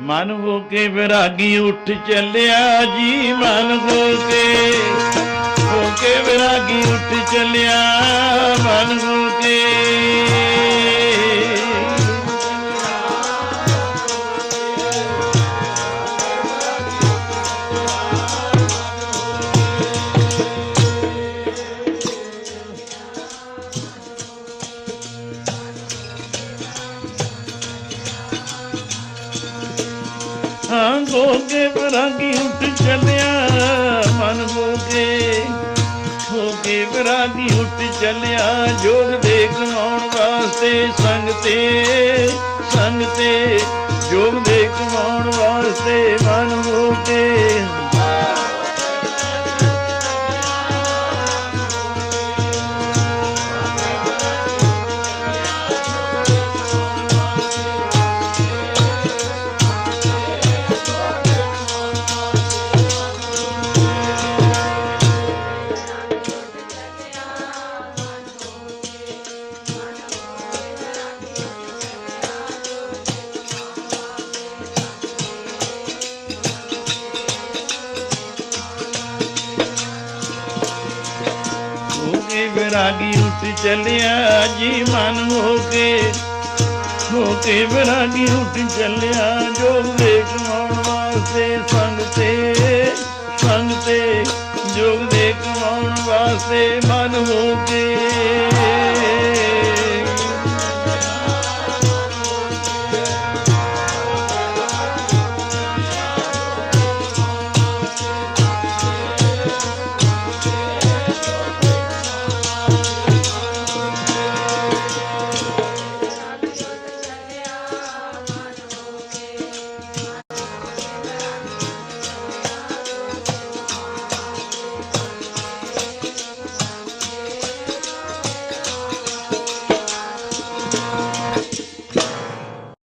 ਮਨ ਹੋ ਕੇ ਵਿਰਾਗੀ ਉੱਠ ਚੱਲਿਆ ਜੀ, ਮਨ ਹੋ ਕੇ। ਹੋ ਕੇ ਵਿਰਾਗੀ ਉੱਠ ਚੱਲਿਆ, ਮਨ ਹੋ ਕੇ। ਹਾਂ ਹੋ ਕੇ ਵਿਰਾਗੀ ਉੱਠ ਚੱਲਿਆ, ਮਨ ਹੋ ਕੇ ਹੋ ਕੇ ਵਿਰਾਗੀ ਉੱਠ ਚੱਲਿਆ। ਜੋਗ ਦੇ ਕਮਾਉਣ ਵਾਸਤੇ ਸੰਗ ਤੇ ਸੰਗ ਤੇ ਜੋਗ ਦੇ ਕਮਾਉਣ ਵਾਸਤੇ ਮਨ ਹੋ ਵਿਰਾਗੀ ਉੱਠ ਚੱਲਿਆ, ਜੀ ਮਨ ਹੋ ਕੇ ਵਿਰਾਗੀ ਉੱਠ ਚੱਲਿਆ ਜੋਗ ਦੇ ਕਮਾਉਣ ਵਾਸਤੇ ਸੰਗ ਤੇ ਸੰਗ ਤੇ। ਜੋਗ ਦੇ ਕਮਾਉਣ ਵਾਸਤੇ ਮਨ ਹੋ